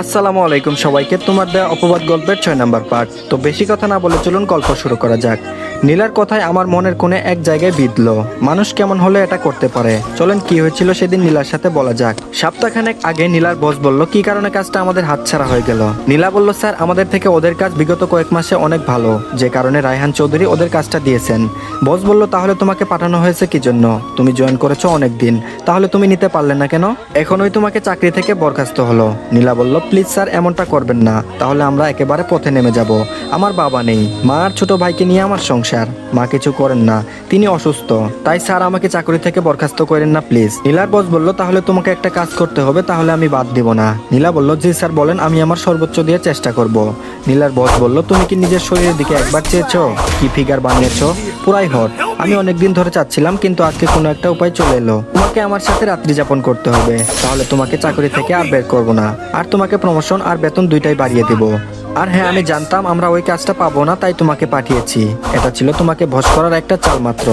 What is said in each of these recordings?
আসসালামু আলাইকুম সবাইকে, তোমার দেয়া অপবাদ গল্পের ছয় নাম্বার পার্ট। তো বেশি কথা না বলে চলুন গল্প শুরু করা যাক। নীলার কথায় আমার মনের কোণে এক জায়গায় বিঁধলো। মানুষ কেমন হলে এটা করতে পারে? চলেন, কি হয়েছিল সেদিন নীলার সাথে বলা যাক। সপ্তাহখানেক আগে নীলার বস বলল, কি কারণে কাজটা আমাদের হাতছাড়া হয়ে গেল? নীলা বলল, স্যার, আমাদের থেকে ওদের কাজ বিগত কয়েক মাসে অনেক ভালো। যে কারণে রায়হান চৌধুরী ওদের কাজটা দিয়েছেন। বস বলল, তাহলে তোমাকে পাঠানো হয়েছে কি জন্য? তুমি জয়েন করেছ অনেক দিন। তাহলে তুমি নিতে পারলে না কেন? এখনই তোমাকে চাকরি থেকে বরখাস্ত হলো। নীলা বলল, প্লিজ স্যার, এমনটা করবেন না। তাহলে আমরা একেবারে পথে নেমে যাব। আমার বাবা নেই। মা আর ছোট ভাইকে নিয়ে আমার সংসার মা কিছু করেন না। তিনি অসুস্থ। তাই স্যার আমাকে চাকরি থেকে বরখাস্ত করেন না, প্লিজ। নীলার বস বলল, তাহলে তোমাকে একটা কাজ করতে হবে, তাহলে আমি বাদ দিব না। নীলা বলল, জি স্যার, বলেন, আমি আমার সর্বোচ্চ দিয়ে চেষ্টা করব। নীলার বস বলল, তুমি কি নিজের শরীরের দিকে একবার চেয়েছো? কি ফিগার বানিয়েছো? পুরাই হট। আমি অনেকদিন ধরে চাচ্ছিলাম, কিন্তু আজকে কোনো একটা উপায় চলে এলো। তোমাকে আমার সাথে রাত্রি যাপন করতে হবে। তাহলে তোমাকে চাকরি থেকে আর বের করব না। আর তোমাকে প্রমোশন আর বেতন দুইটাই বাড়িয়ে দিব। আর হ্যাঁ আমি জানতাম আমরা ওই কাজটা পাবো না, তাই তোমাকে পাঠিয়েছি। এটা ছিল তোমাকে ভস করার একটা চাল মাত্র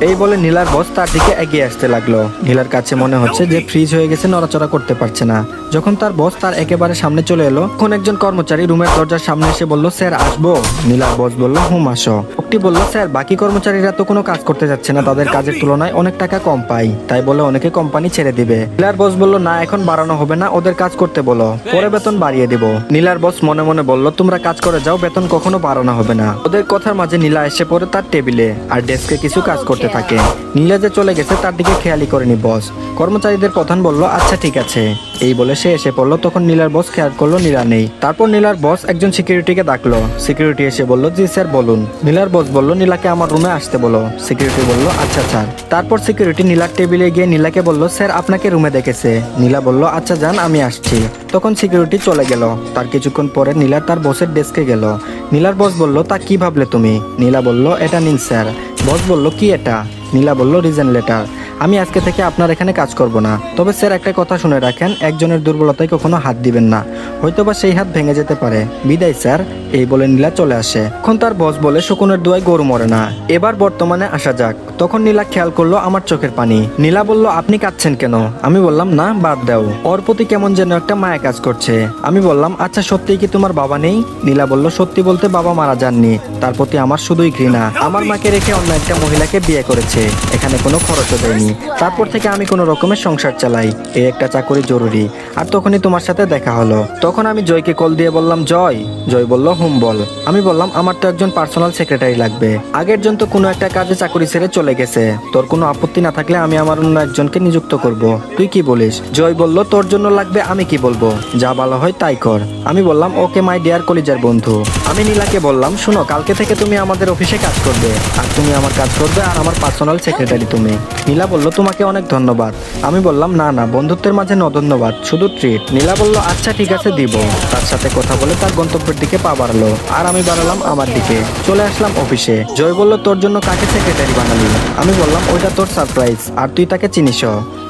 এই বলে নীলার বস তার দিকে এগিয়ে আসতে লাগল। নীলার কাছে মনে হচ্ছে যে ফ্রিজ হয়ে গেছে, নড়াচড়া করতে পারছে না। যখন তার বস তার একেবারে সামনে চলে এলো, তখন একজন কর্মচারী রুমের দরজার সামনে এসে বলল, স্যার, আসব? নীলার বস বলল, হুম, আসো। লোকটি বলল, স্যার, বাকি কর্মচারীরা তো কোনো কাজ করতে যাচ্ছে না, তাদের কাজের তুলনায় অনেক টাকা কম পাই। তাই বলে অনেকে কোম্পানি ছেড়ে দিবে। নীলার বস বলল, না, এখন বাড়ানো হবে না, ওদের কাজ করতে বলো, পরে বেতন বাড়িয়ে দিব। নীলার বস মনে মনে বলল, তোমরা কাজ করে যাও, বেতন কখনো বাড়ানো হবে না। ওদের কথার মাঝে নীলা এসে পড়ে তার টেবিলে, আর ডেস্কে কিছু কাজ করতে থাকে। নীলা যে চলে গেছে তার দিকে খেয়ালি করেনি বস। কর্মচারীদের প্রধান বলল আচ্ছা ঠিক আছে। এই বলে সে এসে পড়ল। তখন নীলার বস খেয়াল করল নীলা নেই। তারপর নীলার বস একজন সিকিউরিটিকে ডাকলো। সিকিউরিটি এসে বলল জি স্যার বলুন। নীলার বস বলল নীলাকে আমার রুমে আসতে বলো। সিকিউরিটি বলল আচ্ছা স্যার। তারপর সিকিউরিটি নীলার টেবিলে গিয়ে নীলাকে বলল স্যার আপনাকে রুমে দেখেছে নীলা বলল আচ্ছা যান আমি আসছি। তখন সিকিউরিটি চলে গেল। তার কিছুক্ষণ পরে নীলা তার বসের ডেস্কে গেল। নীলার বস বলল, তা কি ভাবলে তুমি? নীলা বলল, এটা নিন স্যার বস বলল, কি এটা? নীলা বলল রিজেন লেটার আমি আজকে থেকে আপনার এখানে কাজ করব না। তবে স্যার, একটা কথা শুনে রাখেন, একজনের দুর্বলতায় কখনো হাত দিবেন না। হয়তোবা সেই হাত ভেঙে যেতে পারে। বিদায়, স্যার। এই বলে নীলা চলে আসে। এখন তার বস বলে, শকুনের দোয়ায় গরু মরে না। এবার বর্তমানে আসা যাক। তখন নীলা খেয়াল করল আমার চোখের পানি। নীলা বলল, আপনি কাঁদছেন কেন? আমি বললাম, না, বাদ দাও। ওর প্রতি কেমন যেন একটা মায়া কাজ করছে। আমি বললাম আচ্ছা সত্যিই কি তোমার বাবা নেই? নীলা বলল, সত্যি বলতে বাবা মারা যাননি। তার প্রতি আমার শুধুই ঘৃণা। আমার মাকে রেখে অন্য একটা মহিলাকে বিয়ে করেছে। এখানে কোনো খরচও দেয়নি। তারপর থেকে আমি কোনো রকমের সংসার চালাই। এই একটা চাকরি জরুরি। আর তখনই তোমার সাথে দেখা হলো। তখন আমি জয়কে কল দিয়ে বললাম, জয়। জয় বলল, হুম, বল। আমি বললাম, আমার তো একজন পার্সোনাল সেক্রেটারি লাগবে। আগের জন তো কোনো একটা কাজে চাকরি ছেড়ে চলে গেছে। তোর কোনো আপত্তি না থাকলে আমি আমার অন্য একজনকে নিযুক্ত করব। তুই কি বলিস? জয় বলল, তোর জন্য লাগবে, আমি কি বলব? যা ভালো হয় তাই কর। আমি বললাম, ওকে মাই ডিয়ার কলিজার বন্ধু। আমি নীলাকে বললাম, শুনো, কালকে থেকে তুমি আমাদের অফিসে কাজ করবে। আর তুমি আমার কাজ করবে আর আমার পার্সোনাল সেক্রেটারি তুমি। নীলা বলল, তোমাকে অনেক ধন্যবাদ। আমি বললাম, না না, বন্ধুত্বের মাঝে ন ধন্যবাদ, শুধু ট্রিট নীলা বলল আচ্ছা ঠিক আছে, দিব। তার সাথে কথা বলে তার গন্তব্যের দিকে পা বাড়ালো, আর আমি বাড়ালাম আমার দিকে। চলে আসলাম অফিসে। জয় বলল, তোর জন্য কাকে সেক্রেটারি বানালি? আমি বললাম, ওইটা তোর সারপ্রাইজ আর তুই তাকে চিনিস।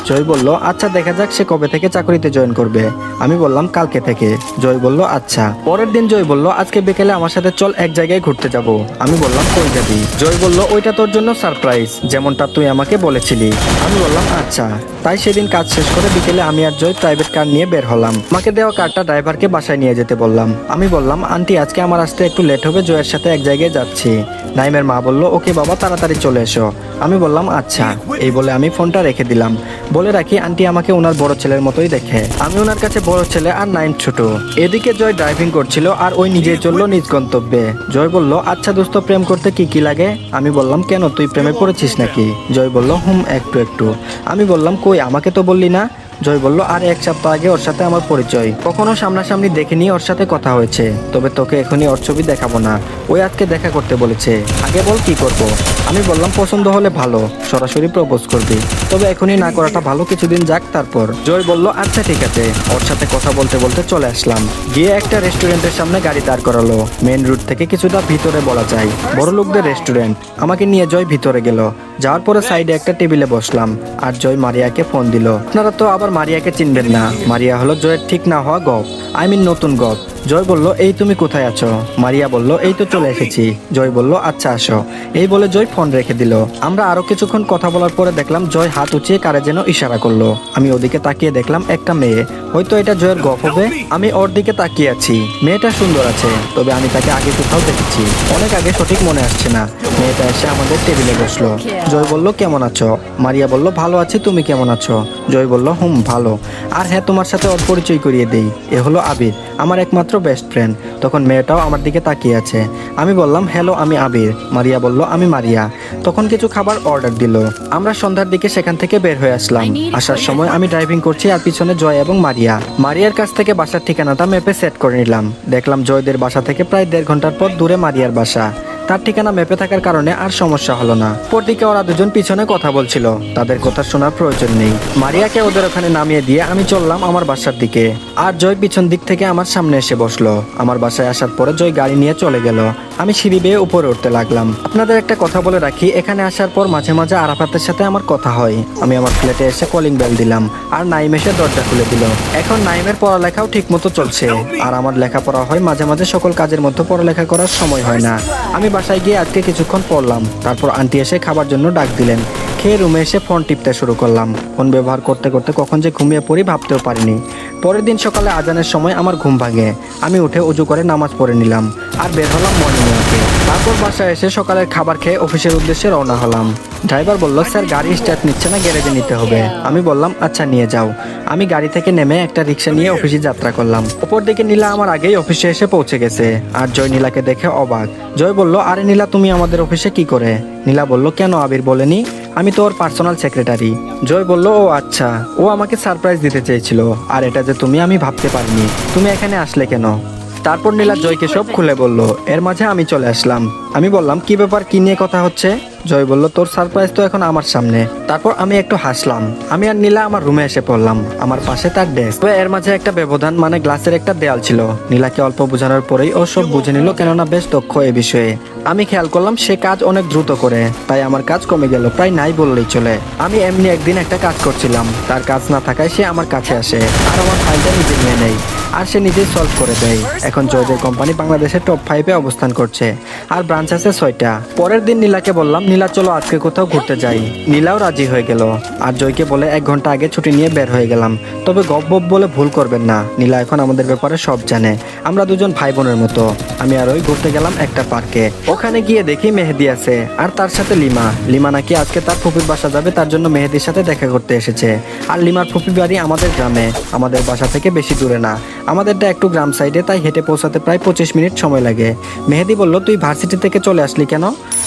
জয় বলল আচ্ছা দেখা যাক সে কবে থেকে চাকরিতে জয়েন করবে। আমি বললাম, কালকে থেকে। জয় বলল আচ্ছা। পরের দিন জয় বলল, আজকে বিকেলে আমার সাথে চল, এক জায়গায় ঘুরতে যাব। আমি বললাম কই যাবি জয় বলল, ওইটা তোর জন্য সারপ্রাইজ যেমনটা তুই আমাকে বলেছিলি। আমি বললাম আচ্ছা। তাই সেদিন কাজ শেষ করে বিকেলে আমি আর জয় প্রাইভেট কার নিয়ে বের হলাম। আমাকে দেওয়া কারটা ড্রাইভারকে বাসায় নিয়ে যেতে বললাম। আমি বললাম, আন্টি, আজকে আমার আসতে একটু লেট হবে, জয়ের সাথে এক জায়গায় যাচ্ছি। নাইমের মা বলল, ওকে বাবা, তাড়াতাড়ি চলে এসো। আমি বললাম আচ্ছা। এই বলে আমি ফোনটা রেখে দিলাম। বলে রাখি, আন্টি আমাকে ওনার বড় ছেলের মতোই দেখে। আমি ওনার কাছে বড় ছেলে আর নাইন ছোট। এদিকে জয় ড্রাইভিং করছিল আর ওই নিজেই চলল নিজ গন্তব্যে। জয় বলল আচ্ছা দোস্ত, প্রেম করতে কি কি লাগে? আমি বললাম, কেন, তুই প্রেমে পড়েছিস নাকি? জয় বলল, হুম, একটু একটু। আমি বললাম, কই আমাকে তো বললি না? জয় বলল, আর এক সপ্তাহ আগে ওর সাথে আমার পরিচয়। কখনো সামনাসামনি দেখিনি ওর সাথে কথা হয়েছে। তবে তোকে এখনই ওর ছবি দেখাবো না। ওই আজকে দেখা করতে বলেছে। আগে বল কি করব। আমি বললাম, পছন্দ হলে ভালো। সরাসরি প্রপোজ করবি। তবে এখনই না করাটা ভালো কিছুদিন যাক তারপর। জয় বলল আচ্ছা ঠিক আছে। ওর সাথে কথা বলতে বলতে চলে আসলাম। গিয়ে একটা রেস্টুরেন্টের সামনে গাড়ি দাঁড় করালো। মেন রুট থেকে কিছুটা ভিতরে বলা যায়। বড় লোকদের রেস্টুরেন্ট। আমাকে নিয়ে জয় ভিতরে গেল। যাওয়ার পরে সাইডে একটা টেবিলে বসলাম। আর জয় মারিয়াকে ফোন দিল। আপনারা তো আবার মারিয়াকে চিনবেন না। মারিয়া হলো জয়ের ঠিক না হওয়া গপ। আই মিন নতুন গপ। জয় বলল, এই তুমি কোথায় আছো? মারিয়া বলল, এই তো চলে এসেছি। জয় বলল আচ্ছা আসো। এই বলে জয় ফোন রেখে দিল। আমরা আরও কিছুক্ষণ কথা বলার পরে দেখলাম জয় হাত উঁচিয়ে কারে যেন ইশারা করল। আমি ওদিকে তাকিয়ে দেখলাম একটা মেয়ে। হয়তো এটা জয়ের গপ হবে। আমি ওর দিকে তাকিয়ে আছি। মেয়েটা সুন্দর আছে, তবে আমি তাকে আগে কোথাও দেখেছি। অনেক আগে সঠিক মনে আসছে না। মেয়েটা এসে আমাদের টেবিলে বসল। জয় বলল, কেমন আছো? মারিয়া বলল, ভালো আছি, তুমি কেমন আছো? জয় বলল, হুম, ভালো। আর হ্যাঁ তোমার সাথে ওর পরিচয় করিয়ে দেই। এ হলো আবির, আমার একমাত্র বেস্ট ফ্রেন্ড তখন মেয়েটাও আমার দিকে তাকিয়ে আছে। আমি বললাম হ্যালো আমি আবির। মারিয়া বলল, আমি মারিয়া। তখন কিছু খাবার অর্ডার দিল। আমরা সন্ধ্যার দিকে সেখান থেকে বের হয়ে আসলাম। আসার সময় আমি ড্রাইভিং করছি আর পিছনে জয় এবং মারিয়া। মারিয়ার কাছ থেকে বাসার ঠিকানাটা মেপে সেট করে নিলাম। দেখলাম জয়দের বাসা থেকে প্রায় দেড় ঘণ্টার পর দূরে মারিয়ার বাসা। তার ঠিকানা ম্যাপে থাকার কারণে আর সমস্যা হলো না। পরদিকে ওরা দুজন পিছনে কথা বলছিল। তাদের কথা শোনার প্রয়োজন নেই। মারিয়াকে ওদের ওখানে নামিয়ে দিয়ে আমি চললাম আমার বাসার দিকে। আর জয় পিছন দিক থেকে আমার সামনে এসে বসল। আমার বাসায় আসার পরে জয় গাড়ি নিয়ে চলে গেল। আমি সিঁড়ি বেয়ে উপরে উঠতে লাগলাম। আপনাদের একটা কথা বলে রাখি, এখানে আসার পর মাঝে মাঝে আরাফাতের সাথে আমার কথা হয়। আমি আমার ফ্ল্যাটে এসে কলিং বেল দিলাম। আর নাইম এসে দরজা খুলে দিল। এখন নাইমের পড়ালেখাও ঠিক মতো চলছে। আর আমার লেখাপড়া হয় মাঝে মাঝে সকল কাজের মধ্যে পড়ালেখা করার সময় হয় না। আমি বাসায় গিয়ে আজকে কিছুক্ষণ পড়লাম। তারপর আন্টি এসে খাবার জন্য ডাক দিলেন। খেয়ে রুমে এসে ফোন টিপতে শুরু করলাম। ফোন ব্যবহার করতে করতে কখন যে ঘুমিয়ে পড়ি ভাবতেও পারিনি। পরের দিন সকালে আজানের সময় আমার ঘুম ভাঙে। আমি উঠে উজু করে নামাজ পড়ে নিলাম। আর বের হলাম মর্নিং ওয়াকে তারপর বাসায় এসে সকালের খাবার খেয়ে অফিসের উদ্দেশ্যে রওনা হলাম। ড্রাইভার বলল, স্যার গাড়ি স্টার্ট নিচ্ছে না, গ্যারেজে নিতে হবে। আমি বললাম আচ্ছা নিয়ে যাও। আমি গাড়ি থেকে নেমে একটা রিক্সা নিয়ে অফিসে যাত্রা করলাম। ওপর দিকে নীলা আমার আগেই অফিসে এসে পৌঁছে গেছে। আর জয় নীলাকে দেখে অবাক। জয় বলল, আরে নীলা, তুমি আমাদের অফিসে কি করে? নীলা বলল, কেন আবির বলেনি? আমি তো ওর পার্সোনাল সেক্রেটারি। জয় বলল, ও আচ্ছা ও আমাকে সারপ্রাইজ দিতে চেয়েছিল। আর এটা যে তুমি, আমি ভাবতে পারিনি। তুমি এখানে আসলে কেন? তারপর নীলা জয়কে সব খুলে বলল, এর মাঝে আমি চলে আসলাম। আমি বললাম, কি ব্যাপার? কি নিয়ে কথা হচ্ছে? জয় বলল, তোর সারপ্রাইজ তো এখন আমার সামনে। তারপর আমি একটু হাসলাম। আমি আর নীলা আমার রুমে এসে পড়লাম। আমার পাশে তার ডেস্ক তো এর মাঝে একটা ব্যবধান মানে গ্লাসের একটা দেয়াল ছিল। নীলাকে অল্প বোঝানোর পরেই ও সব বুঝে নিল, কেননা বেশ দক্ষ এ বিষয়ে। আমি খেয়াল করলাম, সে কাজ অনেক দ্রুত করে, তাই আমার কাজ কমে গেল, প্রায় নাই বললেই চলে। আমি এমনি একদিন একটা কাজ করছিলাম। তার কাজ না থাকায় সে আমার কাছে আসে, আর আমার ফাইলটা নিজে নিয়ে নেয়, আর সে নিজেই সলভ করে দেয়। এখন জয়জের কোম্পানি বাংলাদেশের টপ ফাইভে অবস্থান করছে, আর ব্রাঞ্চ আছে ছয়টা। পরের দিন নীলাকে বললাম, নীলা, চলো আজকে কোথাও ঘুরতে যাই। নীলাও রাজি হয়ে গেল। আর জয়কে বলে, এক ঘণ্টা আগে ছুটি নিয়ে বের হয়ে গেলাম। তবে গপ গপ বলে ভুল করবেন না। নীলা এখন আমাদের ব্যাপারে সব জানে। আমরা দুজন ভাই বোনের মতো। আমি আর ওই ঘুরতে গেলাম একটা পার্কে। ওখানে গিয়ে দেখি মেহেদি আছে, আর তার সাথে লিমা। লিমা নাকি আজকে তার ফুপির বাসা যাবে, তার জন্য মেহেদির সাথে দেখা করতে এসেছে। আর লিমার ফুপি বাড়ি আমাদের গ্রামে। আমাদের বাসা থেকে বেশি দূরে না। আমাদেরটা একটু গ্রাম সাইডে তাই হেঁটে পৌঁছাতে প্রায় পঁচিশ মিনিট সময় লাগে। মেহেদি বলল তুই ভার্সিটি থেকে চলে আসলি কেন?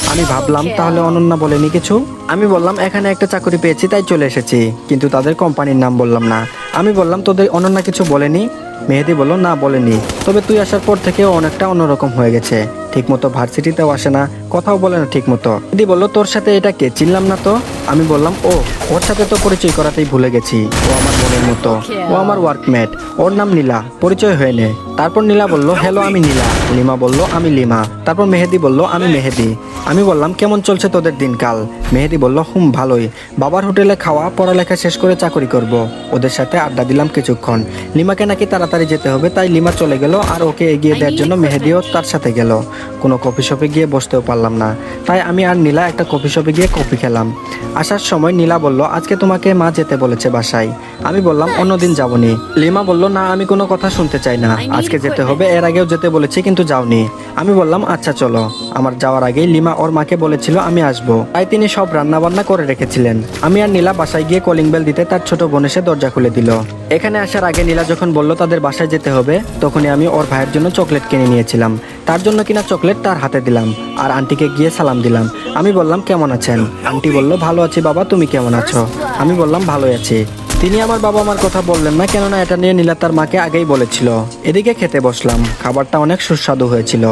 আমি ভাবলাম তাহলে অনন্যা বলেনি কিছু? আমি বললাম এখানে একটা চাকরি পেয়েছি তাই চলে এসেছি। কিন্তু তাদের কোম্পানির নাম বললাম না। আমি বললাম তোদের অনন্যা কিছু বলেনি? মেহেদি বলল না বলেনি। তবে তুই আসার পর থেকে অনেকটা অন্যরকম হয়ে গেছে। ঠিকমতো ভার্সিটিতেও আসে না। কথাও বলে না ঠিকমতো। দিদি বলল তোর সাথে এটা কে? চিনলাম না তো? আমি বললাম ও ওর সাথে তো পরিচয় করাতেই ভুলে গেছি। ও আমার বোনের মতো। ও আমার ওয়ার্কমেট ওর নাম নীলা। পরিচয় হয়ে নে। তারপর নীলা বলল হ্যালো আমি নীলা। লিমা বলল আমি লিমা। তারপর মেহেদি বলল আমি মেহেদি। আমি বললাম কেমন চলছে তোদের দিনকাল? মেহেদি বলল হুম ভালোই। বাবার হোটেলে খাওয়া পড়ালেখা শেষ করে চাকরি করব। ওদের সাথে আড্ডা দিলাম কিছুক্ষণ। লিমাকে নাকি তাড়াতাড়ি যেতে হবে তাই লিমা চলে গেল আর ওকে এগিয়ে দেওয়ার জন্য মেহেদিও তার সাথে গেল। কোনো কফি শপে গিয়ে বসতেও পারলাম না। তাই আমি আর নীলা একটা কফি শপে গিয়ে কফি খেলাম। আসার সময় নীলা বলল, আজকে তোমাকে মা যেতে বলেছে বাসায়। আমি বললাম, অন্যদিন যাবনি। লিমা বলল, না, আমি কোনো কথা শুনতে চাই না। আজকে যেতে হবে, এর আগেও যেতে বলেছি, কিন্তু যাওনি। আমি বললাম আচ্ছা চলো। আমার যাওয়ার আগেই লিমা ওর মাকে বলেছিল, আমি আসব। তাই তিনি সব রান্না বান্না করে রেখেছিলেন। আমি আর নীলা বাসায় গিয়ে কলিং বেল দিতে তার ছোট বোন এসে দরজা খুলে দিল। এখানে আসার আগে নীলা যখন বলল, তাদের বাসায় যেতে হবে, তখনই আমি ওর ভাইয়ের জন্য চকলেট কিনে নিয়েছিলাম। তার জন্য কিনা চকলেট তার হাতে দিলাম। আর আন্টিকে গিয়ে সালাম দিলাম। আমি বললাম, কেমন আছেন? আন্টি বলল, ভালো আছি বাবা, তুমি কেমন আছো? আমি বললাম, ভালোই আছি। তিনি আমার বাবা মার কথা বললেন না, কেননা এটা নিয়ে নীলা তার মাকে আগেই বলেছিল। এদিকে খেতে বসলাম, খাবারটা অনেক সুস্বাদু হয়েছিল।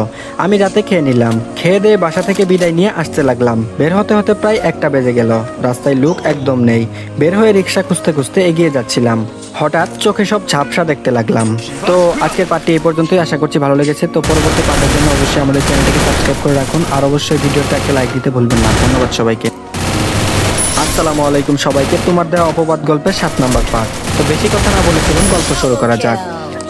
আমি রাতে খেয়ে নিলাম, খেয়ে দিয়ে বাসা থেকে বিদায় নিয়ে আসতে লাগলাম। বের হতে হতে প্রায় একটা বেজে গেল, রাস্তায় লুক একদম নেই। বের হয়ে রিক্সা খুঁজতে খুঁজতে এগিয়ে যাচ্ছিলাম। হঠাৎ চোখে সব ঝাপসা দেখতে লাগলাম। তো আজকের পার্টি এই পর্যন্তই, আশা করছি ভালো লেগেছে। তো পরবর্তী পার্টের জন্য অবশ্যই আমাদের চ্যানেলটিকে সাবস্ক্রাইব করে রাখুন। আর অবশ্যই ভিডিওটা একটা লাইক দিতে ভুলবেন না। ধন্যবাদ সবাইকে। আসসালামু আলাইকুম সবাইকে। তোমার দেওয়া অপবাদ গল্পের সাত নম্বর পার্ট তো বেশি কথা না বলে চলুন গল্প শুরু করা যাক।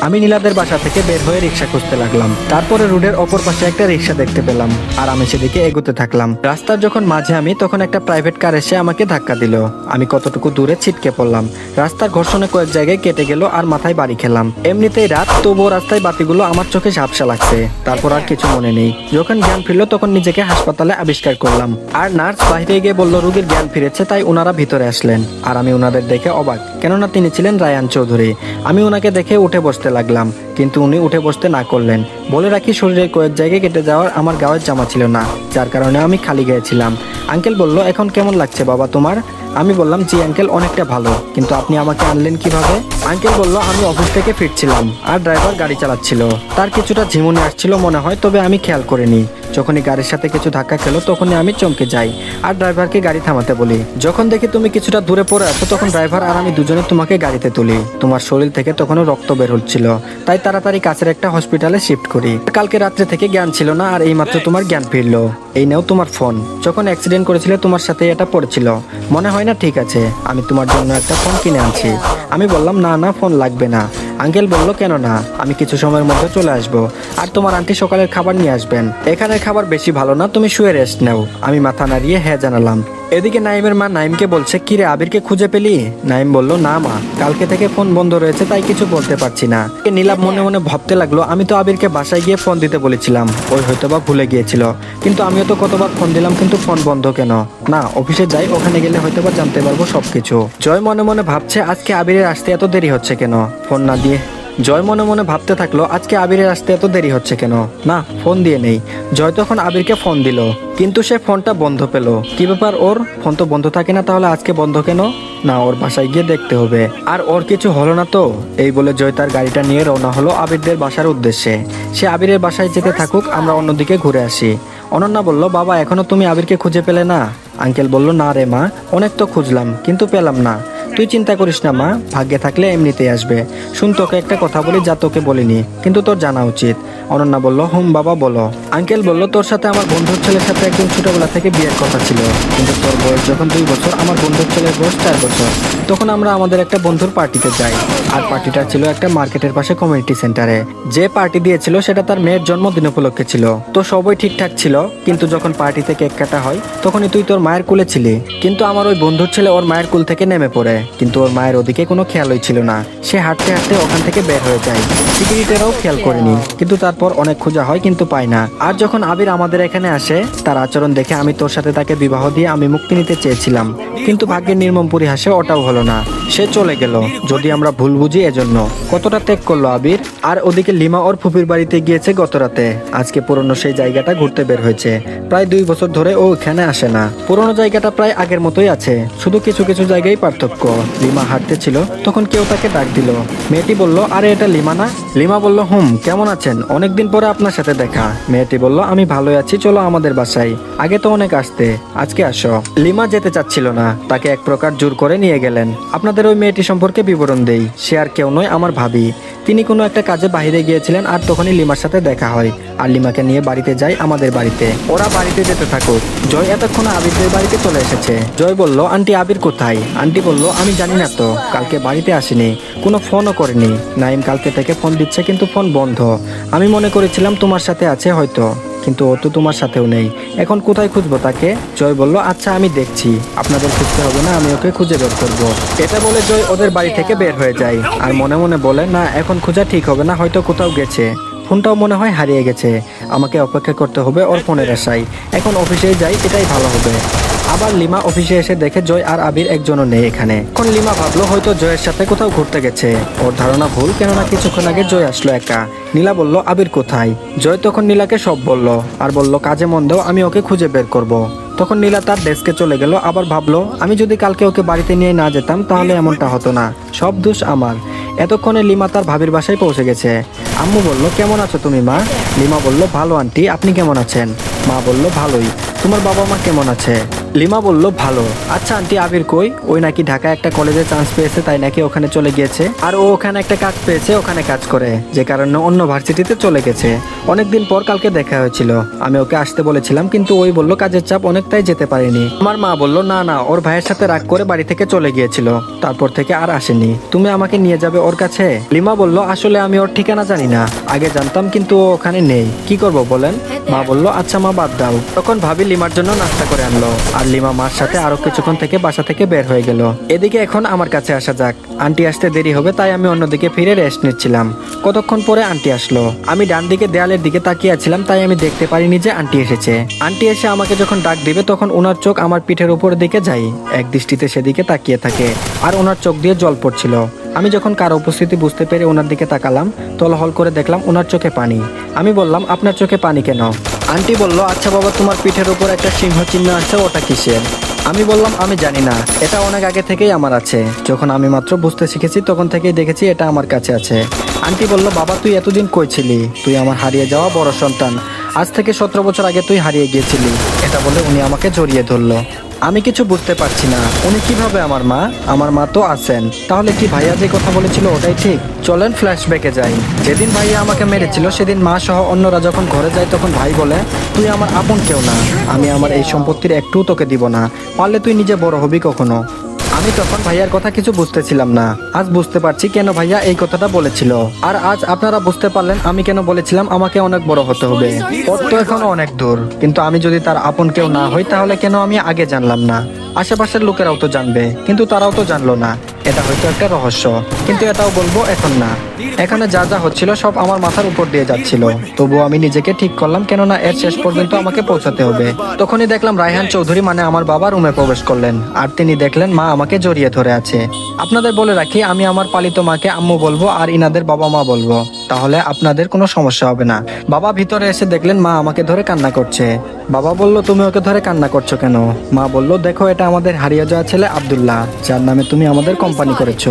আমি নীলাদের বাসা থেকে বের হয়ে রিক্সা খুঁজতে লাগলাম। তারপরে রোডের অপর পাশে একটা রিক্সা দেখতে পেলাম। আর আমি সেদিকে এগোতে থাকলাম। রাস্তার যখন মাঝে আমি, তখন একটা প্রাইভেট কার এসে আমাকে ধাক্কা দিল। আমি কতটুকু দূরে ছিটকে পড়লাম। রাস্তার ঘর্ষণে কয়েক জায়গায় কেটে গেল আর মাথায় বাড়ি খেলাম। এমনিতেই রাত, তবুও রাস্তায় বাতিগুলো আমার চোখে ঝাপসা লাগছে। তারপর আর কিছু মনে নেই। যখন জ্ঞান ফিরলো, তখন নিজেকে হাসপাতালে আবিষ্কার করলাম। আর নার্স বাইরে গিয়ে বলল, রোগীর জ্ঞান ফিরেছে, তাই ওনারা ভিতরে আসলেন। আর আমি ওনাদের দেখে অবাক। কেননা তিনি ছিলেন রায়ান চৌধুরী। আমি ওনাকে দেখে উঠে বসতে লাগলাম। কিন্তু উনি উঠে বসতে না করলেন। বলে রাখি, শরীরের কয়েক জায়গায় কেটে যাওয়ার আমার গায়ের জামা ছিল না। যার কারণে আমি খালি গিয়েছিলাম। আঙ্কেল বলল, এখন কেমন লাগছে বাবা তোমার? আমি বললাম, জি আঙ্কেল, অনেকটা ভালো। কিন্তু আপনি আমাকে আনলেন কীভাবে? আঙ্কেল বলল, আমি অফিস থেকে ফিরছিলাম আর ড্রাইভার গাড়ি চালাচ্ছিল। তার কিছুটা ঝিমুনি আসছিল মনে হয়, তবে আমি খেয়াল করিনি। যখনই গাড়ির সাথে কিছু ধাক্কা খেলো, তখনই আমি চমকে যাই আর ড্রাইভারকে গাড়ি থামাতে বলি। যখন দেখি তুমি কিছুটা দূরে পড়ে আছো, তখন ড্রাইভার আর আমি দুজনে তোমাকে গাড়িতে তুলি। তোমার শরীর থেকে তখনও রক্ত বের হচ্ছিল। তাই তাড়াতাড়ি কাছের একটা হসপিটালে শিফট করি। কালকে রাত্রে থেকে জ্ঞান ছিল না আর এইমাত্র তোমার জ্ঞান ফিরলো। এই নাও তোমার ফোন যখন অ্যাক্সিডেন্ট করেছিলে, তোমার সাথে এটা পড়েছিল। মনে হয় না ঠিক আছে, আমি তোমার জন্য একটা ফোন কিনে আনছি। আমি বললাম, না না ফোন লাগবে না। আঙ্কেল বলল, কেন না? আমি কিছু সময়ের মধ্যে চলে আসব। আর তোমার আন্টি সকালের খাবার নিয়ে আসবেন। এখানের খাবার বেশি ভালো না, তুমি শুয়ে রেস্ট নাও। আমি মাথা নাড়িয়ে হ্যাঁ জানালাম। এদিকে নাইমের মা নাইমকে বলছে, কিরে আবিরকে খুঁজে পেলি? নাইম বলল, না মা, কালকে থেকে ফোন বন্ধ রয়েছে, তাই কিছু বলতে পারছি না। নীলাভ মনে মনে ভাবতে লাগল, আমি তো আবিরকে বাসায় গিয়ে ফোন দিতে বলেছিলাম, ওই হয়তো বা ভুলে গিয়েছিল। কিন্তু আমিও তো কতবার ফোন দিলাম, কিন্তু ফোন বন্ধ কেন? না, অফিসে যাই, ওখানে গেলে হয়তো বা জানতে পারব সবকিছু। জয় মনে মনে ভাবছে, আজকে আবিরের আসতে এত দেরি হচ্ছে কেন? ফোন না দিয়ে জয় মনে মনে ভাবতে থাকল, আজকে আবিরের আসতে এত দেরি হচ্ছে কেন? না, ফোন দিয়ে নেই। জয় তখন আবিরকে ফোন দিল, কিন্তু সে ফোনটা বন্ধ পেল। কি ব্যাপার ওর? ফোন তো বন্ধ থাকে না তাহলে আজকে বন্ধ কেন? না, ওর বাসায় গিয়ে দেখতে হবে। আর ওর কিছু হলো না তো? এই বলে জয় তার গাড়িটা নিয়ে রওনা হলো আবিরদের বাসার উদ্দেশ্যে। সে আবিরের বাসায় যেতে থাকুক, আমরা অন্যদিকে ঘুরে আসি। অনন্যা বলল, বাবা, এখনও তুমি আবিরকে খুঁজে পেলে না? আঙ্কেল বলল, না রে মা, অনেক তো খুঁজলাম, কিন্তু পেলাম না। তুই চিন্তা করিস না, মা। ভাগ্যে থাকলে এমনিতেই আসবে। শুন, তোকে একটা কথা বলি, যা তোকে বলিনি, কিন্তু তোর জানা উচিত। অনন্যা বলল, হুম, বাবা, বলো। আঙ্কেল বলল, তোর সাথে আমার বন্ধুর ছেলের সাথে একদম ছোটবেলা থেকে বিয়ের কথা ছিল। কিন্তু তোর বয়স যখন দুই বছর, আমার বন্ধুর ছেলের বয়স চার বছর। তখন আমরা আমাদের একটা বন্ধুর পার্টিতে যাই। আর পার্টিটা ছিল একটা মার্কেটের পাশে কমিউনিটি সেন্টারে যে পার্টি দিয়েছিল, সেটা তার মেয়ের জন্মদিন উপলক্ষে ছিল। তো সবই ঠিকঠাক ছিল, কিন্তু যখন পার্টিতে কেক কাটা হয়, তখনই তুই তোর মায়ের কুলে ছিলি। কিন্তু আমার ওই বন্ধুর ছেলে ওর মায়ের কুল থেকে নেমে পড়ে। কিন্তু ওর মায়ের ওদিকে কোনো খেয়ালই ছিল না। সে হাঁটতে হাঁটতে ওখান থেকে বের হয়ে যায়। সিকিউরিটিরাও খেয়াল করেনি। কিন্তু তারপর অনেক খোঁজা হয়, কিন্তু পায় না। আর যখন আবির আমাদের এখানে আসে, তার আচরণ দেখে আমি তোর সাথে তাকে বিবাহ দিয়ে আমি মুক্তি নিতে চেয়েছিলাম। কিন্তু ভাগ্যের নির্মম পরিহাসে ওটাও হলো না। সে চলে গেল, যদি আমরা ভুল বুঝি এজন্য। কতটা ত্যাগ করল আবির? আর ওদিকে লিমা ওর ফুপির বাড়িতে গিয়েছে গত রাতে আজকে পুরনো সেই জায়গাটা ঘুরতে বের হয়েছে। প্রায় দুই বছর ধরে ও এখানে আসে না। পুরনো জায়গাটা প্রায় আগের মতোই আছে। শুধু কিছু কিছু জায়গায় পার্থক্য। লিমা হাঁটতে ছিল তখন কেউ তাকে ডাক দিল। মেয়েটি বলল, আরে এটা লিমা না? লিমা বলল, হুম, কেমন আছেন? অনেকদিন পরে আপনার সাথে দেখা। মেয়েটি বলল, আমি ভালোই আছি, চলো আমাদের বাসায়। আগে তো অনেক আসতে, আজকে আসো। লিমা যেতে চাচ্ছিল না, তাকে এক প্রকার জোর করে নিয়ে গেলেন। আপনাদের ওই মেয়েটি সম্পর্কে বিবরণ দেই, সে আর কেউ নয়, আমার ভাবি। তিনি কোনো একটা কাজে বাইরে গিয়েছিলেন আর তখনই লিমার সাথে দেখা হয়, আর লিমাকে নিয়ে বাড়িতে যায় আমাদের বাড়িতে। ওরা বাড়িতে যেতে থাকুক। জয় এতক্ষণ আবিরদের বাড়িতে চলে এসেছে। জয় বলল, আন্টি আবির কোথায়? আন্টি বলল, আমি জানি না তো, কালকে বাড়িতে আসেনি, কোনো ফোনও করেনি। নাইম কালকে থেকে ফোন দিচ্ছে, কিন্তু ফোন বন্ধ। আমি মনে করেছিলাম তোমার সাথে আছে হয়তো, কিন্তু ও তো তোমার সাথেও নেই। এখন কোথায় খুঁজবো তাকে? জয় বলল আচ্ছা আমি দেখছি। আপনাদের খুঁজতে হবে না, আমি ওকে খুঁজে বের করব। এটা বলে জয় ওদের বাড়ি থেকে বের হয়ে যায়। আর মনে মনে বলে, না, এখন খোঁজা ঠিক হবে না, হয়তো কোথাও গেছে। ফোনটাও মনে হয় হারিয়ে গেছে। আমাকে অপেক্ষা করতে হবে ওর ফোনের আশায়। এখন অফিসে যাই, এটাই ভালো হবে। আবার লিমা অফিসে এসে দেখে জয় আর আবির একজনও নেই এখানে। এখন লিমা ভাবলো হয়তো জয়ের সাথে কোথাও ঘুরতে গেছে। ওর ধারণা ভুল, কেননা কিছুক্ষণ আগে জয় আসলো একা। নীলা বলল, আবির কোথায়? জয় তখন নীলাকে সব বলল, আর বলল, কাজে মন দাও, আমি ওকে খুঁজে বের করব। তখন নীলা তার ডেস্কে চলে গেল, আবার ভাবলো, আমি যদি কালকে ওকে বাড়িতে নিয়ে না যেতাম, তাহলে এমনটা হতো না। সব দোষ আমার। এতক্ষণে লিমা তার ভাবির বাসায় পৌঁছে গেছে। আম্মু বলল, কেমন আছো তুমি, মা? লিমা বলল, ভালো, আন্টি, আপনি কেমন আছেন? মা বলল, ভালোই। তোমার বাবা মা কেমন আছে? লিমা বলল ভালো। আচ্ছা আন্টি আবির কই? ওই নাকি ঢাকা একটা কলেজে চান্স পেয়েছে তাই নাকি ওখানে চলে গিয়েছে? আর ও ওখানে একটা কাজ পেয়েছে ওখানে কাজ করে। যে কারণে অন্য ভার্সিটিতে চলে গেছে। অনেকদিন পর কালকে দেখা হয়েছিল। আমি ওকে আসতে বলেছিলাম কিন্তু ওই বলল কাজের চাপ অনেকটাই যেতে পারেনি। আমার মা বলল না না ওর ভাইয়ের সাথে রাগ করে বাড়ি থেকে চলে গিয়েছিল। তারপর থেকে আর আসেনি। তুমি আমাকে নিয়ে যাবে ওর কাছে? লিমা বলল আসলে আমি ওর ঠিকানা জানি না। আগে জানতাম কিন্তু ও ওখানে নেই। কি করব বলেন? মা বলল আচ্ছা মা বাদ দাও। তখন ভাবি লিমার জন্য নাস্তা করে আনলো। আর লিমা মার সাথে আরও কিছুক্ষণ থেকে বাসা থেকে বের হয়ে গেল। এদিকে এখন আমার কাছে আসা যাক। আন্টি আসতে দেরি হবে, তাই আমি অন্যদিকে ফিরে রেস্ট নিচ্ছিলাম। কতক্ষণ পরে আন্টি আসলো? আমি ডান দিকে দেয়ালের দিকে তাকিয়ে আছিলাম, তাই আমি দেখতে পারিনি যে আন্টি এসেছে। আন্টি এসে আমাকে যখন ডাক দিবে, তখন ওনার চোখ আমার পিঠের উপর দিকে যাই এক দৃষ্টিতে সেদিকে তাকিয়ে থাকে, আর ওনার চোখ দিয়ে জল পড়ছিল। আমি যখন কার উপস্থিতি বুঝতে পেরে ওনার দিকে তাকালাম, তলহল করে দেখলাম ওনার চোখে পানি। আমি বললাম, আপনার চোখে পানি কেন? আন্টি বলল আচ্ছা বাবা, তোমার পিঠের উপর একটা সিংহ চিহ্ন আছে, ওটা কিসের? আমি বললাম, আমি জানি না, এটা অনেক আগে থেকেই আমার আছে। যখন আমি মাত্র বুঝতে শিখেছি, তখন থেকেই দেখেছি এটা আমার কাছে আছে। আন্টি বলল, বাবা, তুই এতদিন কইছিলি তুই আমার হারিয়ে যাওয়া বড় সন্তান। আজ থেকে সতেরো বছর আগে তুই হারিয়ে গিয়েছিলি। এটা বলে উনি আমাকে জড়িয়ে ধরলো। আমি কিছু বুঝতে পারছি না। উনি কীভাবে আমার মা? আমার মা তো আছেন। তাহলে কি ভাইয়া যে কথা বলেছিল ওটাই ঠিক? চলেন ফ্ল্যাশব্যাকে যাই। যেদিন ভাইয়া আমাকে মেরেছিল, সেদিন মা সহ অন্যরা যখন ঘরে যায়, তখন ভাই বলে, তুই আমার আপন কেউ না। আমি আমার এই সম্পত্তির একটু তোকে দিব না। পারলে তুই নিজে বড় হবি কখনো? আমি তখন ভাইয়ার কথা কিছু বুঝতেছিলাম না। আজ বুঝতে পারছি কেন ভাইয়া এই কথাটা বলেছিল। আর আজ আপনারা বুঝতে পারলেন আমি কেন বলেছিলাম আমাকে অনেক বড় হতে হবে। ওর তো এখনও অনেক দূর। কিন্তু আমি যদি তার আপন কেউ না হই তাহলে কেন আমি আগে জানলাম না? আশেপাশের লোকেরাও তো জানবে কিন্তু তারাও তো জানলো না। এটা হয়তো একটা রহস্য, কিন্তু এটাও বলব এখন না। এখানে যা যা হচ্ছিল সব আমার মাথার উপর দিয়ে যাচ্ছিল। তবুও আমি নিজেকে ঠিক করলাম, কেননা এর শেষ পর্যন্ত আমাকে পৌঁছাতে হবে। তখনই দেখলাম রায়হান চৌধুরী মানে আমার বাবা রুমে প্রবেশ করলেন, আর তিনি দেখলেন মা আমাকে জড়িয়ে ধরে আছে। আপনাদের বলে রাখি, আমি আমার পালিত মাকে আম্মু বলব আর ইনাদের বাবা মা বলব। তাহলে আপনাদের কোনো সমস্যা হবে না। বাবা ভিতরে এসে দেখলেন মা আমাকে ধরে কান্না করছে। বাবা বলল, তুমি ওকে ধরে কান্না করছ কেন? মা বলল, দেখো, এটা আমাদের হারিয়ে যাওয়া ছেলে আব্দুল্লাহ, যার নামে তুমি আমাদের কোম্পানি করেছ।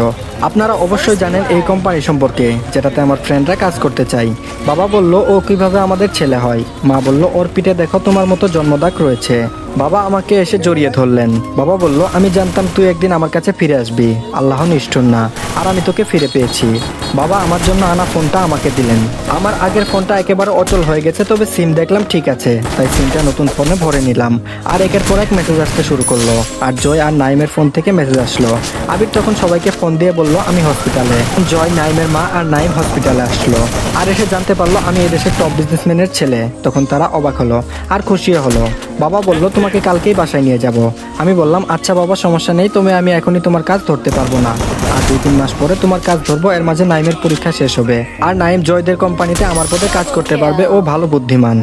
আপনারা অবশ্যই জানেন এই কোম্পানি সম্পর্কে, যেটাতে আমার ফ্রেন্ডরা কাজ করতে চাই বাবা বলল, ও কীভাবে আমাদের ছেলে হয়? মা বলল, ওর পিঠে দেখো, তোমার মতো জন্মদাগ রয়েছে। বাবা আমাকে এসে জড়িয়ে ধরলেন। বাবা বলল, আমি জানতাম তুই একদিন আমার কাছে ফিরে আসবি। আল্লাহ নিষ্ঠুর না। আর আমি তোকে ফিরে পেয়েছি। বাবা, আমার জন্য আনা ফোনটা আমাকে দিলেন। আমার আগের ফোনটা একেবারে অচল হয়ে গেছে, তবে সিম দেখলাম ঠিক আছে। তাই সিমটা নতুন ফোনে ভরে নিলাম। আর একের পর এক মেসেজ আসতে শুরু করল। আর জয় আর নাইমের ফোন থেকে মেসেজ আসলো। আবির তখন সবাইকে ফোন দিয়ে বলল, আমি হসপিটালে জয়, নাইমের মা আর নাইম হসপিটালে আসলো। আর এসে জানতে পারল, আমি এই দেশের টপ বিজনেসম্যানের ছেলে। তখন তারা অবাক হলো আর খুশিও হলো। বাবা বলল, তোমাকে কালকেই বাসায় নিয়ে যাব। আমি বললাম আচ্ছা বাবা, সমস্যা নেই, তুমি, আমি এখনই তোমার কাজ ধরতে পারব না। আর দুই তিন মাস পরে তোমার কাজ ধরবো, এর মাঝে নাইমের পরীক্ষা শেষ হবে। আর নাইম জয়দের কোম্পানিতে আমার পদে কাজ করতে পারবে, ও ভালো বুদ্ধিমান।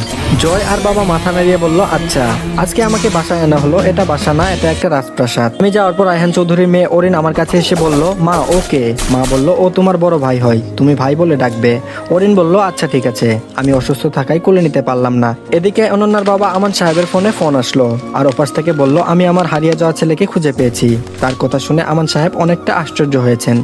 জয় আর বাবা মাথা নাড়িয়ে বলল আচ্ছা আজকে আমাকে বাসায় আনা হলো, এটা বাসা না, এটা একটা রাজপ্রাসাদ। আমি যাওয়ার পর রায়হান চৌধুরীর মেয়ে অরিন আমার কাছে এসে বলল, মা, ওকে। মা বলল, ও তোমার বড় ভাই হয়, তুমি ভাই বলে ডাকবে। অরিন বলল আচ্ছা ঠিক আছে। আমি অসুস্থ থাকায় কোলে নিতে পারলাম না। এদিকে অনন্যার বাবা আমান সাহেবের ফোনে ফোন আসলো আর ওপাশ থেকে বলল, আমি আমার হারিয়ে যাওয়া ছেলেকে খুঁজে পেয়েছি। তার কথা শুনে আমান সাহেব অনেকটা আশ্চর্য হয়েছেন।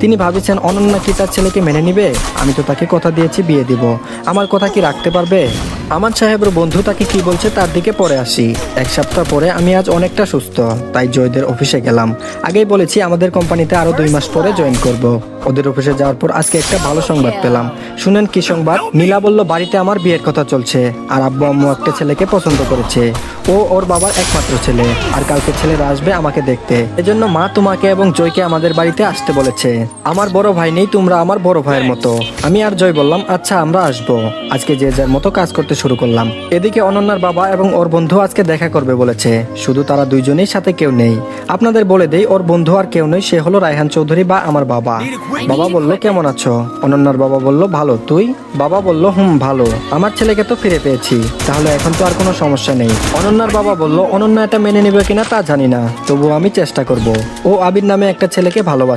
তিনি ভাবিছেন, অনন্যা কি তার ছেলেকে মেনে নিবে? আমি তো তাকে কথা দিয়েছি, বিয়ে দিব। আমার কথা কি রাখতে পারবে? আমান সাহেবের বন্ধু তাকে কি বলছে তার দিকে পরে আসি। এক সপ্তাহ পরে আমি আজ অনেকটা সুস্থ, তাই জয়দের অফিসে গেলাম। আগেই বলেছি, আমাদের কোম্পানিতে আরও দুই মাস পরে জয়েন করব। ওদের অফিসে যাওয়ার পর আজকে একটা ভালো সংবাদ পেলাম। শুনেন কি সংবাদ? নীলা বলল, বাড়িতে আমার বিয়ের কথা চলছে, আর আব্বু আম্মু একটা ছেলেকে পছন্দ করেছে। ও ওর বাবার একমাত্র ছেলে, আর কালকে ছেলেরা আসবে আমাকে দেখতে। এজন্য মা তোমাকে এবং জয়কে আমাদের বাড়িতে আসতে বলেছে, আমার বড় ভাই নেই, তোমরা আমার বড় ভাইয়ের মতো। আমি আর জয় বললাম আচ্ছা আমরা আসব। আজকে যে যার মতো কাজ করতে শুরু করলাম। এদিকে অনন্যার বাবা এবং ওর বন্ধু আজকে দেখা করবে বলেছে। শুধু তারা দুইজনেই সাথে কেউ নেই। আপনাদের বলে দেই, ওর বন্ধু আর কেউ নেই, সে হলো রায়হান চৌধুরী বা আমার বাবা। বাবা বলল, কেমন আছো? অনন্যার বাবা বলল, ভালো, তুই? বাবা বলল, হুম, ভালো। আমার ছেলেকে তো ফিরে পেয়েছি, তাহলে এখন তো আর কোনো সমস্যা নেই। অনন্যার বাবা বলল, অনন্যা এটা মেনে নেবে কিনা তা জানি না, তবুও আমি চেষ্টা করব। ও আবির নামে একটা ছেলেকে ভালোবাসে।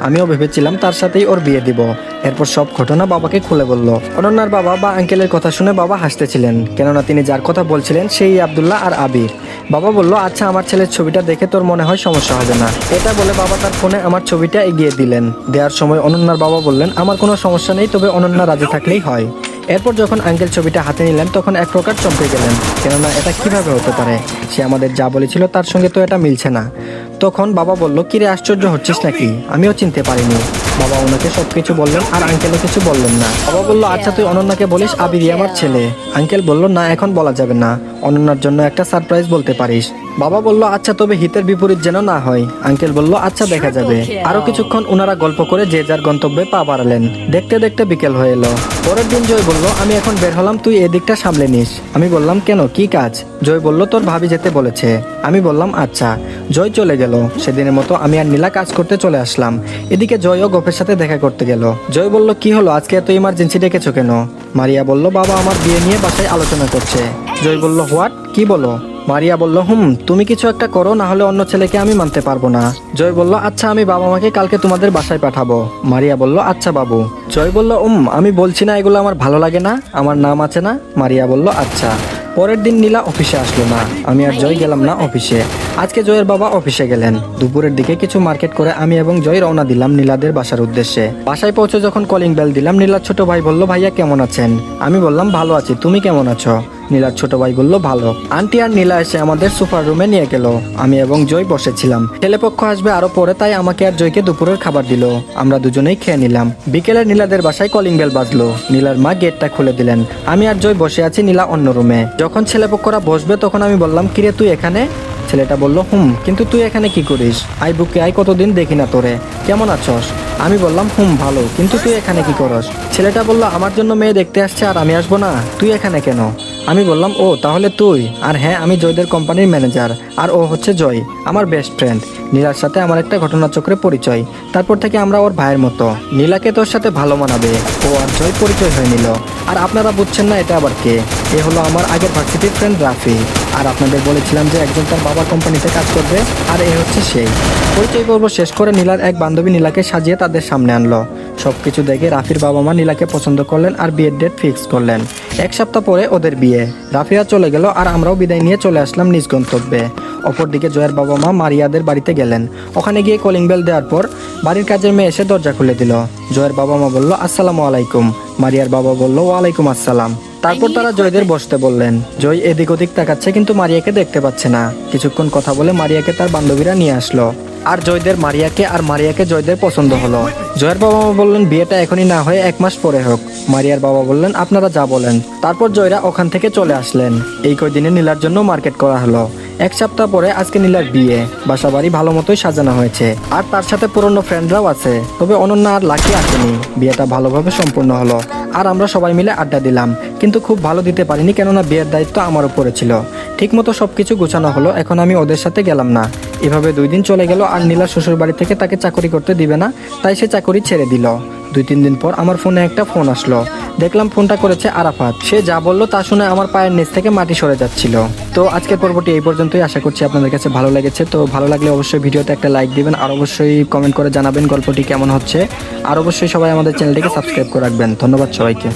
আমিও ভেবেছিলাম তার সাথেই ওর বিয়ে দিব। এরপর সব ঘটনা বাবাকে খুলে বলল। অনন্যার বাবা বা আঙ্কেলের কথা শুনে বাবা হাসতেছিলেন। কেননা তিনি যার কথা বলছিলেন সেই আবদুল্লাহ আর আবির। বাবা বলল আচ্ছা আমার ছেলের ছবিটা দেখে তোর মনে হয় সমস্যা হবে না। এটা বলে বাবা তার ফোনে আমার ছবিটা এগিয়ে দিলেন। দেওয়ার সময় অনন্যার বাবা বললেন, আমার কোনো সমস্যা নেই, তবে অনন্যা রাজি থাকলেই হয়। এরপর যখন আঙ্কেল ছবিটা হাতে নিলেন, তখন এক প্রকার চমকে গেলেন। কেননা এটা কীভাবে হতে পারে? সে আমাদের যা বলেছিল তার সঙ্গে তো এটা মিলছে না। তখন বাবা বলল, কিরে, আশ্চর্য হচ্ছিস নাকি? আমিও চিনতে পারিনি। বাবা ওনাকে সব কিছু বললেন, আর আঙ্কেলও কিছু বললেন না। বাবা বলল আচ্ছা তুই অনন্যাকে বলিস আবিরি আমার ছেলে। আঙ্কেল বলল, না, এখন বলা যাবে না। অনন্যার জন্য একটা সারপ্রাইজ বলতে পারিস। বাবা বলল আচ্ছা তবে হিতের বিপরীত যেন না হয়। আঙ্কেল বলল আচ্ছা দেখা যাবে। আরও কিছুক্ষণ ওনারা গল্প করে যে যার গন্তব্যে পা বাড়ালেন। দেখতে দেখতে বিকেল হয়ে এলো। পরের দিন জয় বলল আমি এখন বের হলাম তুই এদিকটা সামলে নিস। আমি বললাম কেন? কি কাজ? জয় বলল তোর ভাবি যেতে বলেছে। আমি বললাম আচ্ছা। জয় চলে গেল। সেদিনের মতো আমি আর নীলা কাজ করতে চলে আসলাম। এদিকে জয়ও গোপের সাথে দেখা করতে গেল। জয় বলল কি হলো? আজকে এত ইমার্জেন্সি ডেকেছো কেন? মারিয়া বলল বাবা আমার বিয়ে নিয়ে বাসায় আলোচনা করছে। জয় বলল হোয়াট? কি বলো? মারিয়া বলল, হুম, তুমি কিছু একটা করো না হলে অন্য ছেলেকে আমি মানতে পারব না। জয় বলল আচ্ছা আমি বাবা মাকে কালকে তোমাদের বাসায় পাঠাবো। মারিয়া বলল আচ্ছা বাবু। জয় বলল, উম, আমি বলছি না, এগুলো আমার ভালো লাগে না, আমার নাম আছে না? মারিয়া বলল আচ্ছা। পরের দিন নীলা অফিসে আসলো না। আমি আর জয় গেলাম না অফিসে। আজকে জয়ের বাবা অফিসে গেলেন। দুপুরের দিকে কিছু মার্কেট করে আমি এবং জয় রওনা দিলাম নীলাদের বাসার উদ্দেশ্যে। বাসায় পৌঁছে যখন কলিং বেল দিলাম, নীলার ছোট ভাই বলল, ভাইয়া, কেমন আছেন? আমি বললাম, ভালো আছি। তুমি কেমন আছো? নীলার ছোট ভাই বলল, ভালো। আন্টি আর নীলা এসে আমাদের সুপার রুমে নিয়ে গেল। আমি এবং জয় বসেছিলাম। ছেলেপক্ষ আসবে আরও পরে, তাই আমাকে আর জয়কে দুপুরের খাবার দিল। আমরা দুজনেই খেয়ে নিলাম। বিকেলে নীলাদের বাসায় কলিং বেল বাজলো। নীলার মা গেটটা খুলে দিলেন। আমি আর জয় বসে আছি নীলা অন্য রুমে। যখন ছেলেপক্ষরা বসবে, তখন আমি বললাম, কিরে, তুই এখানে? ছেলেটা বলল, হুম, কিন্তু তুই এখানে কি করিস? আই বুকে আই কতদিন দেখি না তোরে। কেমন আছস? আমি বললাম, হুম, ভালো, কিন্তু তুই এখানে কি করস? ছেলেটা বলল, আমার জন্য মেয়ে দেখতে আসছে আর আমি আসব না। তুই এখানে কেন? আমি বললাম, ও, তাহলে তুই? আর হ্যাঁ আমি জয়দের কোম্পানির ম্যানেজার, আর ও হচ্ছে জয়, আমার বেস্ট ফ্রেন্ড নীলার সাথে আমার একটা ঘটনাচক্রে পরিচয়। তারপর থেকে আমরা ওর ভাইয়ের মতো। নীলাকে তোর সাথে ভালো মানাবে, ও আর জয় পরিচয় হয়ে নিল। আর আপনারা বুঝছেন না এটা আবার কে। এ হলো আমার আগের ভার্সিটির ফ্রেন্ড রাফি। আর আপনাদের বলেছিলাম যে একজন তার বাবার কোম্পানিতে কাজ করবে, আর এ হচ্ছে সেই। পরিচয় পর্ব শেষ করে নীলার এক বান্ধবী নীলাকে সাজিয়ে তাদের সামনে আনলো। সবকিছু দেখে রাফির বাবা মা নীলাকে পছন্দ করলেন আর বিয়ের ডেট ফিক্স করলেন। এক সপ্তাহ পরে ওদের বিয়ে। রাফিয়া চলে গেল আর আমরাও বিদায় নিয়ে চলে আসলাম নিজ গন্তব্যে। অপরদিকে জয়ের বাবা মা মারিয়াদের বাড়িতে গেলেন। ওখানে গিয়ে কলিং বেল দেওয়ার পর বাড়ির কাজের মেয়ে এসে দরজা খুলে দিল। জয়ের বাবা মা বলল, আসসালামু আলাইকুম। মারিয়ার বাবা বলল, ওয়ালাইকুম আসসালাম। তারপর তারা জয়দের বসতে বললেন। জয় এদিক ওদিক তাকাচ্ছে কিন্তু মারিয়াকে দেখতে পাচ্ছে না। কিছুক্ষণ কথা বলে মারিয়াকে তার বান্ধবীরা নিয়ে আসলো। আর জয়দের মারিয়াকে, আর মারিয়াকে জয়দের পছন্দ হলো। জয়ের বাবা মা বললেন, বিয়েটা এখনই না হয়ে এক মাস পরে হোক। মারিয়ার বাবা বললেন, আপনারা যা বলেন। তারপর জয়রা ওখান থেকে চলে আসলেন। এই কয়দিনে নীলার জন্য মার্কেট করা হলো। এক সপ্তাহ পরে আজকে নীলার বিয়ে। বাসা বাড়ি ভালো মতোই সাজানো হয়েছে। আর তার সাথে পুরনো ফ্রেন্ডরাও আছে। তবে অনন্যা আর লাকি আসেনি। বিয়েটা ভালোভাবে সম্পূর্ণ হলো। আর আমরা সবাই মিলে আড্ডা দিলাম। কিন্তু খুব ভালো দিতে পারিনি কেননা বিয়ের দায়িত্ব আমার উপরে ছিল। ঠিকমতো সবকিছু গোছানো হলো। এখন আমি ওদের সাথে গেলাম না। এভাবে দুই দিন চলে গেল আর নীলা শ্বশুর বাড়ি থেকে তাকে চাকরি করতে দিবে না, তাই সে চাকরি ছেড়ে দিল। দুই তিন দিন পর আমার ফোনে একটা ফোন আসলো। দেখলাম ফোনটা করেছে আরাফাত। সে যা বলল তা শুনে আমার পায়ের নিচ থেকে মাটি সরে যাচ্ছিল। তো আজকের পর্বটি এই পর্যন্তই। আশা করছি আপনাদের কাছে ভালো লেগেছে। তো ভালো লাগলে অবশ্যই ভিডিওতে একটা লাইক দিবেন আর অবশ্যই কমেন্ট করে জানাবেন গল্পটি কেমন হচ্ছে। আর অবশ্যই সবাই আমাদের চ্যানেলটিকে সাবস্ক্রাইব করে রাখবেন। ধন্যবাদ সবাইকে।